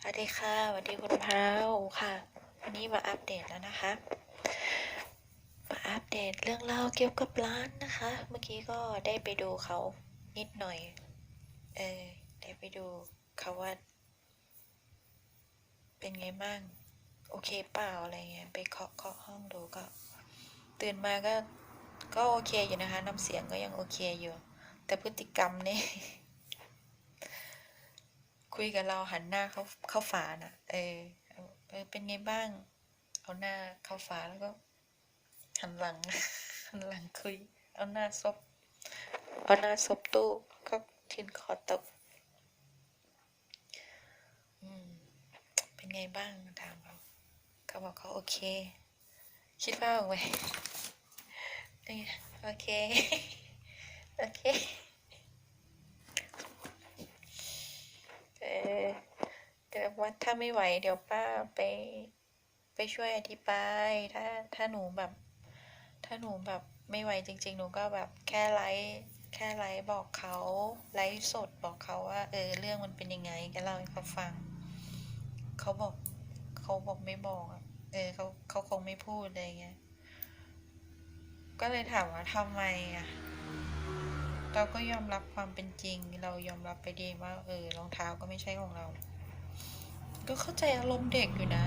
สวัสดีค่ะสวัสดีคุณพราวค่ะ วันนี้มาอัปเดตแล้วนะคะ มาอัปเดตเรื่องเล่าเกี่ยวกับร้านนะคะ เมื่อกี้ก็ได้ไปดูเขานิดหน่อย เออได้ไปดูเขาว่า เป็นไงบ้าง โอเคเปล่าอะไรเงี้ย ไปเคาะเคาะห้องดูก็ ตื่นมาก็ ก็โอเคอยู่นะคะ น้ำเสียงก็ยังโอเคอยู่ แต่พฤติกรรมนี่ คุยกับเราหันหน้าเขาเข้าฝาน่ะเออเป็นไงบ้าง เอาหน้าเข้าฝาแล้วก็ หันหลัง หันหลังคุย เอาหน้าซบเอาหน้าซบตู้ก็ทินคอตกอืมเป็นไงบ้างถามเขาเขาบอกเขาโอเค คิดว่าออกไหมเป็นไงโอเค โอเค ออว่าถ้าไม่ไหวเดี๋ยวป้าไป ไปช่วยอธิบาย ถ้าถ้าหนูแบบ ถ้าหนูแบบไม่ไหวจริง ๆ หนูก็แบบแค่ไลฟ์แค่ไลฟ์บอกเขาไลฟ์สดบอกเขาว่า เออ เรื่องมันเป็นยังไงก็เล่าให้เขาฟัง เขาบอกเขาบอกไม่บอกเออเขาเขาคงไม่พูดอะไรเงี้ยก็เลยถามว่าทำไมอะ เราก็ยอมรับความเป็นจริง เรายอมรับไปดีว่า เออรองเท้าก็ไม่ใช่ของเรา ก็เข้าใจอารมณ์เด็กอยู่นะ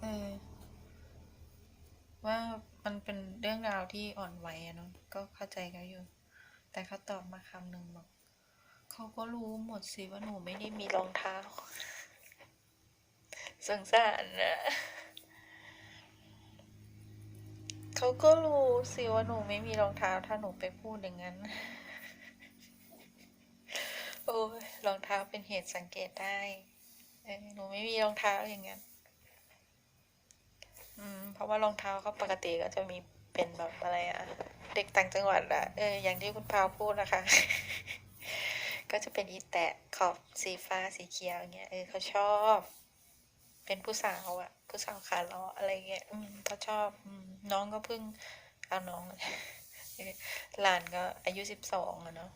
เออ ว่ามันเป็นเรื่องราวที่อ่อนไหวอะเนาะก็เข้าใจเขาอยู่ แต่เขาตอบมาคำหนึ่งบอกเขาก็รู้หมดสิว่าหนูไม่ได้มีรองเท้าสงสารนะ เขาก็รู้สิว่าหนูไม่มีรองเท้าถ้าหนูไปพูดอย่างนั้น โอ้ยรองเท้าเป็นเหตุสังเกตได้หนูไม่มีรองเท้าอย่างนั้น อืม เพราะว่ารองเท้าเขาปกติก็จะมีเป็นแบบอะไรอะเด็กต่างจังหวัดอะเอออย่างที่คุณพาวพูดนะคะ ก็จะเป็นอีแตะขอบสีฟ้าสีเขียวอย่างเงี้ยเออเขาชอบ เป็นผู้สาวอะผู้สาวขาเลาะอะไรเงี้ย อืมเขาชอบ อืม น้องก็เพิ่งเอาน้องหลานก็อายุสิบสองอะเนาะ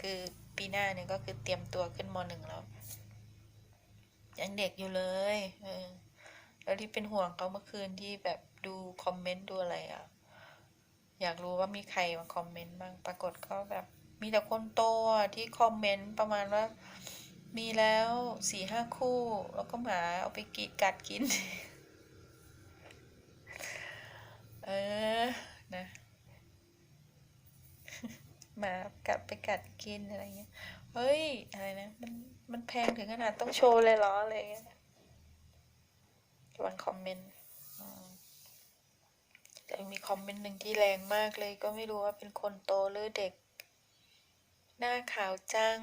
คือปีหน้าเนี่ยก็คือเตรียมตัวขึ้นมหนึ่งแล้วยังเด็กอยู่เลยเออแล้วที่เป็นห่วงเขาเมื่อคืนที่แบบดูคอมเมนต์ดูอะไรอะ่ะอยากรู้ว่ามีใครมาคอมเมนต์บ้างปรากฏก็แบบ มีแต่คนโตที่คอมเมนต์ประมาณว่ามีแล้วสี่ห้าคู่ แล้วก็หมาเอาไปกินกัดกิน เออ นะหมากัดไปกัดกินอะไรเงี้ย เฮ้ย อะไรนะ มัน มันแพงถึงขนาดต้องโชว์เลยเหรออะไรเงี้ยบางคอมเมนต์อืมแต่มีคอมเมนต์หนึ่งที่แรงมากเลย ก็ไม่รู้ว่าเป็นคนโตหรือเด็ก หน้าขาวจัง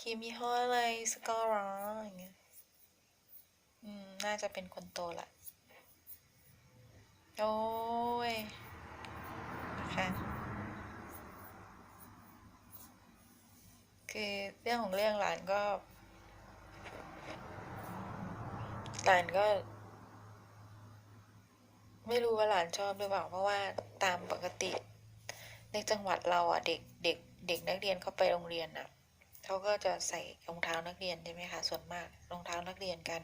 ครีมยี่ห้ออะไรสกอร์รออย่างเงี้ย อืม น่าจะเป็นคนโตละ โอ้ยนะคะคือเรื่องของเรื่องหลานก็ หลานก็ ไม่รู้ว่าหลานชอบหรือเปล่าเพราะว่าตามปกติ ในจังหวัดเราอะเด็กเด็กเด็กนักเรียนเข้าไปโรงเรียนอะเขาก็จะใส่รองเท้านักเรียนใช่ไหมคะส่วนมากรองเท้านักเรียนกัน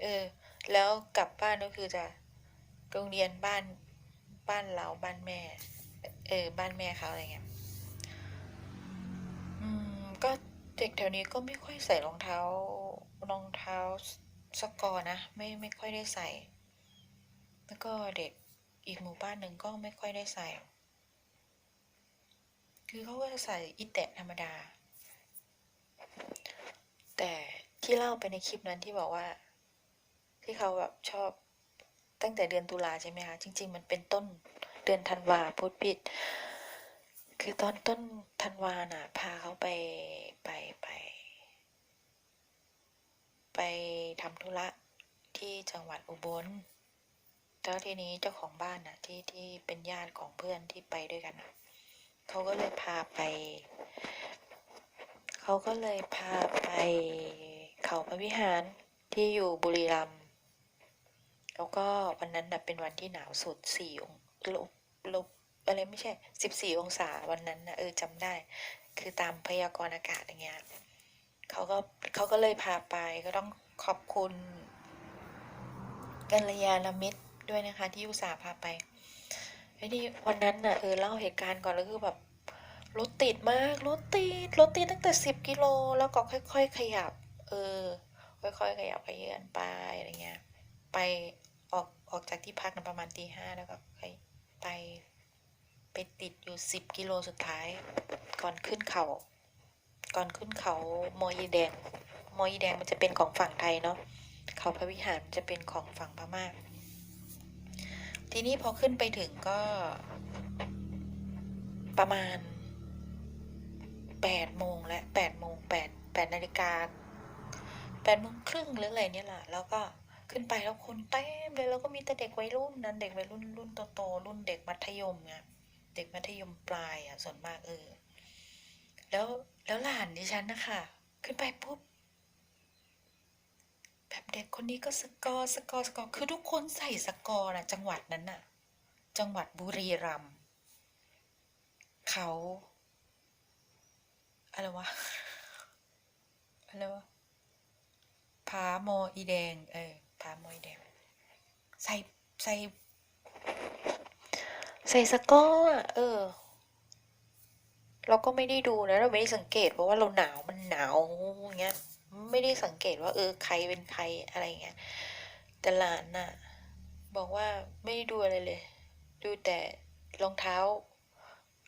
เออ แล้วกลับบ้านก็คือจะ โรงเรียนบ้านบ้านเราบ้านแม่ เออบ้านแม่เขาอะไรเงี้ยอืมก็เด็กแถวนี้ก็ไม่ค่อยใส่รองเท้ารองเท้าสกอร์นะไม่ไม่ค่อยได้ใส่ แล้วก็เด็กอีกหมู่บ้านหนึ่งก็ไม่ค่อยได้ใส่ คือเขาก็จะใส่อีแตะธรรมดา แต่ที่เล่าไปในคลิปนั้นที่บอกว่า ที่เขาแบบชอบ ตั้งแต่เดือนตุลาใช่ไหมคะจริง ๆ มันเป็นต้นเดือนธันวาพูดผิด คือตอนต้นธันวาน่ะ พาเขาไปไปไป ไปทำธุระที่จังหวัดอุบลแล้วทีนี้เจ้าของบ้านน่ะที่ที่เป็นญาติของเพื่อนที่ไปด้วยกันน่ะเขาก็เลยพาไป เขาก็เลยพาไปเขาพระวิหารที่อยู่บุรีรัมย์ แล้วก็วันนั้นน่ะเป็นวันที่หนาวสุดสี่องลบลบอะไรไม่ใช่สิบสี่องศาวันนั้นนะเออจำได้ คือตามพยากรณ์อากาศอย่างเงี้ยเขาก็เขาก็เลยพาไปก็ต้องขอบคุณกัลยาณมิตรด้วยนะคะ ที่อุตส่าห์พาไปไอ้นี่วันนั้นน่ะเออเล่าเหตุการณ์ก่อนแล้วคือแบบรถติดมากรถติดรถติดตั้งแต่สิบกิโลแล้วก็ค่อย ๆ ขยับ เออ ค่อย ๆ ขยับขยื่นไปอะไรเงี้ยไป ออกจากที่พักนะประมาณตีห้าแล้วก็ไปไปติดอยู่สิบกิโลสุดท้าย ก่อนขึ้นเขา ก่อนขึ้นเขามอยีแดงมอยีแดงมันจะเป็นของฝั่งไทยเนาะเขาพระวิหารจะเป็นของฝั่งพม่าทีนี้พอขึ้นไปถึงก็ ประมาณแปดโมงและแปดโมงแปดแปดนาฬิกาแปดโมงครึ่งหรืออะไรเนี่ยแหละแล้วก็ ขึ้นไปแล้วคนเต็มเลยแล้วก็มีแต่เด็กวัยรุ่นนั้นเด็กวัยรุ่นรุ่นโตๆรุ่นเด็กมัธยมเนี่ยเด็กมัธยมปลายอะส่วนมากเออแล้วแล้วหลานดิฉันนะคะขึ้นไปปุ๊บแบบเด็กคนนี้ก็สกอร์สกอร์สกอร์คือทุกคนใส่สกอร์นะจังหวัดนั้นน่ะ จังหวัดบุรีรัมย์เขาอะไรวะอะไรวะผาโมอีแดง เออ ผาโมออีแดงใส่ใส่ ใส่สกอร์อเออ เราก็ไม่ได้ดูนะ เราไม่ได้สังเกตเพราะว่าเราหนาวมันหนาวอย่างเงี้ยไม่ได้สังเกตว่า เออใครเป็นใครอะไรเงี้ยแต่หลานน่ะ บอกว่าไม่ได้ดูอะไรเลย ดูแต่รองเท้า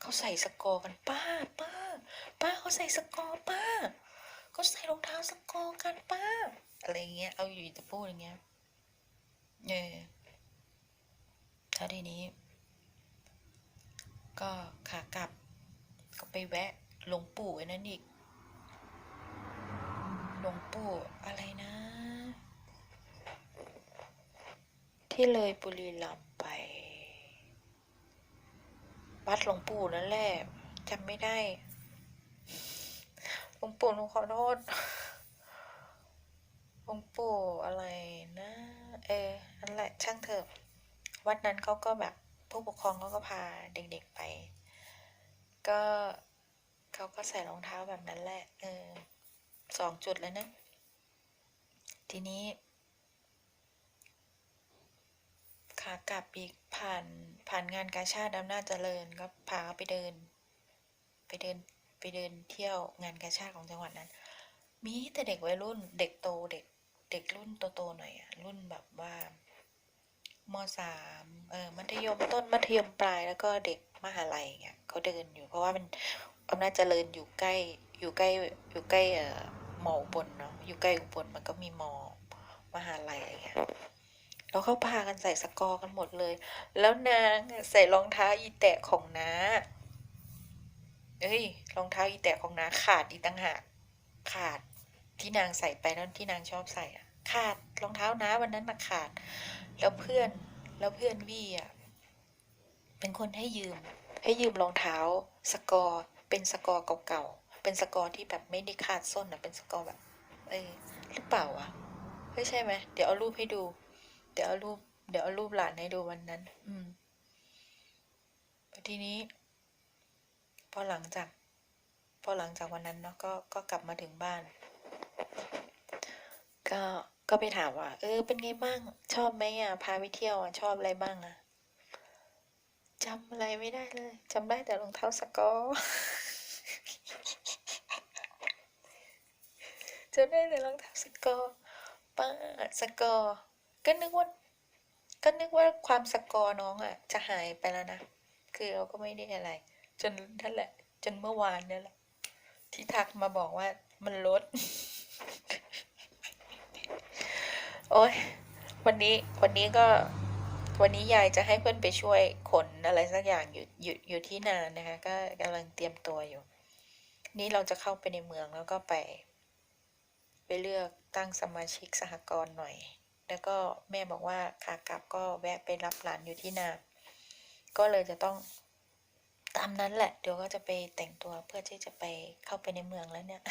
เขาใส่สกอร์กันป้าป้า ป้าเขาใส่สกอร์ป้า เขาใส่รองเท้าสกอร์กันป้าอะไรเงี้ย เอาอยู่แต่พูดอย่างเงี้ยเออถ้าทีนี้ ก็ขากลับ ก็ไปแวะหลวงปู่ไอ้นั่นอีกหลวงปู่อะไรนะ ที่เลยบุรีรัมย์ไป วัดหลวงปู่นั่นแหละจำไม่ได้ หลวงปู่หนูขอโทษหลวงปู่อะไรนะ เออนั่นแหละช่างเถอะ วัดนั้นเขาก็แบบผู้ปกครองเขาก็พาเด็กๆไป ก็เขาก็ใส่รองเท้าแบบนั้นแหละ เออสองจุดแล้วนะ ทีนี้ขากลับอีกผ่านผ่านงานกาชาติอำนาจเจริญก็พาไปเดิน ไปเดิน ไปเดินเที่ยวงานกาชาติของจังหวัดนั้น มีแต่เด็กวัยรุ่น เด็กโตเด็กเด็กรุ่นโตๆหน่อยอะรุ่นแบบว่ามสามเออมัธยมต้นมัธยมปลายแล้วก็เด็กมหาลัยเงี้ยเขาเดินอยู่ เพราะว่ามันอำนาจเจริญอยู่ใกล้อยู่ใกล้อยู่ใกล้เอ่อมออุบลเนาะอยู่ใกล้อุบลมันก็มีมอมหาลัยอะไรเงี้ยแล้วเขาพากันใส่สกอร์กันหมดเลย แล้วนางใส่รองเท้าอีแตะของน้า เอ้ยรองเท้าอีแตะของน้าขาดอีต่างหากขาดที่นางใส่ไปนั่นที่นางชอบใส่อะขาดรองเท้าน้าวันนั้นน่ะขาด แล้วเพื่อนแล้วเพื่อนวี่อะเป็นคนให้ยืม ให้ยืมรองเท้า สกอร์เป็นสกอร์เก่าๆเป็นสกอร์ที่แบบไม่ได้ขาดส้นอะเป็นสกอร์แบบ เออหรือเปล่าวะไม่ใช่ไหมเดี๋ยวเอารูปให้ดู เดี๋ยวเอารูป เดี๋ยวเอารูปหลานให้ดูวันนั้น อืมทีนี้ พอหลังจากพอหลังจากวันนั้นเนาะก็ก็กลับมาถึงบ้าน ก็ก็ไปถามว่า เออ เป็นไงบ้าง ชอบไหมอะ พาไปเที่ยวอะ ชอบอะไรบ้างอะจำอะไรไม่ได้เลยจำได้แต่รองเท้าสกอจำได้แต่รองเท้าสกอป้าสกอก็นึกว่าก็นึกว่าความสกอน้องอะ จะหายไปแล้วนะ คือเราก็ไม่ได้อะไร จนนั่นแหละ จนเมื่อวานเนี่ยแหละ ที่ทักมาบอกว่ามันลด โอ้ยวันนี้วันนี้ก็วันนี้ยายจะให้เพื่อนไปช่วยขนอะไรสักอย่างอยู่อยู่อยู่ที่นานะคะ ก็กำลังเตรียมตัวอยู่ นี่เราจะเข้าไปในเมืองแล้วก็ไป ไปเลือกตั้งสมาชิกสหกรณ์หน่อย แล้วก็แม่บอกว่าขากลับก็แวะไปรับหลานอยู่ที่นา ก็เลยจะต้อง ตามนั้นแหละ เดี๋ยวก็จะไปแต่งตัวเพื่อที่จะไปเข้าไปในเมืองแล้วเนี่ย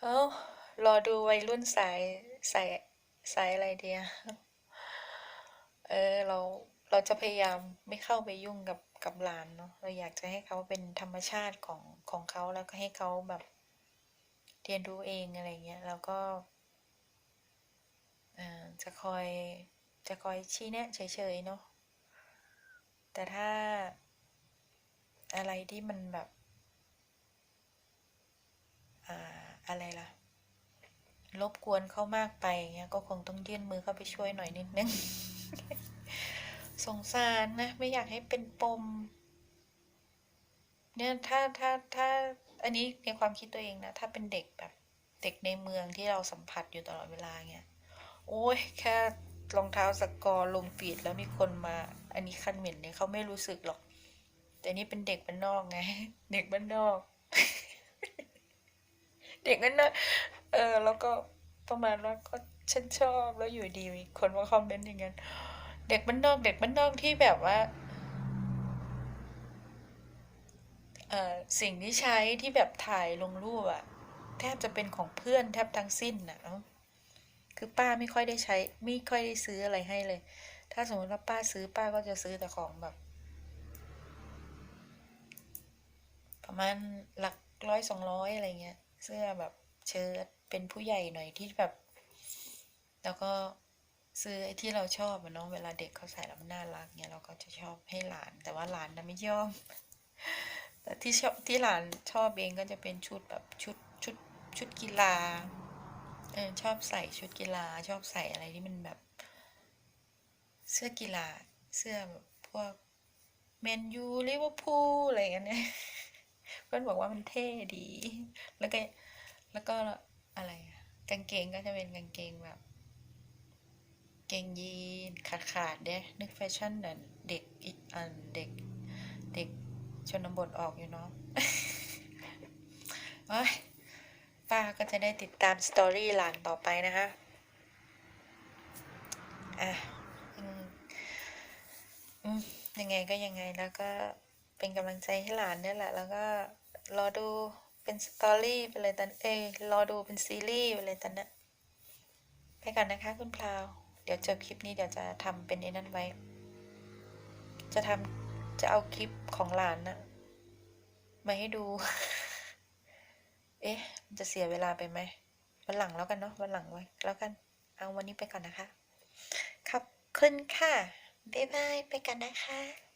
เอารอดูวัยรุ่นสายสายสายอะไรเดียเออเราเราจะพยายามไม่เข้าไปยุ่งกับกับหลานเนาะเราอยากจะให้เขาเป็นธรรมชาติของของเขาแล้วก็ให้เขาแบบเรียนรู้เองอะไรเงี้ยแล้วก็อ่าจะคอยจะคอยชี้แนะเฉยๆเนาะ แต่ถ้าอะไรที่มันแบบอ่าอะไรล่ะรบกวนเขามากไปเงี้ยก็คงต้องยื่นมือเข้าไปช่วยหน่อยนิดนึง สงสารนะ ไม่อยากให้เป็นปม เนี่ยถ้าถ้าถ้าอันนี้ในความคิดตัวเองนะ ถ้าเป็นเด็กแบบ เด็กในเมืองที่เราสัมผัสอยู่ตลอดเวลาเงี้ย โอ้ยแค่รองเท้าสกอร์ลงฟีดแล้วมีคนมา อันนี้คันเหม็นเนี่ยเขาไม่รู้สึกหรอก แต่นี่เป็นเด็กบ้านนอกไง เด็กบ้านนอก เด็กบ้านนอกเออ แล้วก็ประมาณว่าก็ฉันชอบแล้วอยู่ดีมีคนมาคอมเมนต์อย่างนั้นเด็กบ้านนอก เด็กบ้านนอกที่แบบว่าเออสิ่งที่ใช้ที่แบบถ่ายลงรูปอะแทบจะเป็นของเพื่อนแทบทั้งสิ้นนะเอ้าคือป้าไม่ค่อยได้ใช้ ไม่ค่อยได้ซื้ออะไรให้เลย ถ้าสมมติว่าป้าซื้อป้าก็จะซื้อแต่ของแบบ ประมาณหลักร้อยสองร้อยอะไรเงี้ย เสื้อแบบเชิ้ตเป็นผู้ใหญ่หน่อยที่แบบ แล้วก็ซื้อไอ้ที่เราชอบอะเนาะเวลาเด็กเขาใส่แล้วมันน่ารักเงี้ยเราก็จะชอบให้หลาน แต่ว่าหลานนะไม่ยอม แต่ที่ชอบที่หลานชอบเองก็จะเป็นชุดแบบชุดชุดชุดกีฬาเออชอบใส่ชุดกีฬาชอบใส่อะไรที่มันแบบ เสื้อกีฬา เสื้อพวกแมนยูลิเวอร์พูลอะไรอย่างเงี้ยเนี่ยเพื่อนบอกว่ามันเท่ดี แล้วก็แล้วก็อะไรกางเกงก็จะเป็นกางเกงแบบ เกงยีนขาดขาดเด้นึกแฟชั่นเด็กอีกอันเด็ก เด็กชนบทออกอยู่เนาะโอ้ยป้าก็จะได้ติดตามสตอรี่หลานต่อไปนะคะอะ ยังไงก็ยังไงแล้วก็เป็นกำลังใจให้หลานเนี่ยแหละ แล้วก็รอดูเป็นสตอรี่ไปเลยตอนเอยรอดูเป็นซีรีส์ไปเลยตอนนั้ไปก่อนนะคะคุณพลาว เดี๋ยวจบคลิปนี้เดี๋ยวจะทำเป็นไอ้นั่นไว้ จะทำจะเอาคลิปของหลานนะมาให้ดู เอ๊ะ มันจะเสียเวลาไปไหม วันหลังแล้วกันเนาะ วันหลังไว้ แล้วกัน เอาวันนี้ไปก่อนนะคะขอบคุณค่ะ บ๊ายบายไปกันนะคะ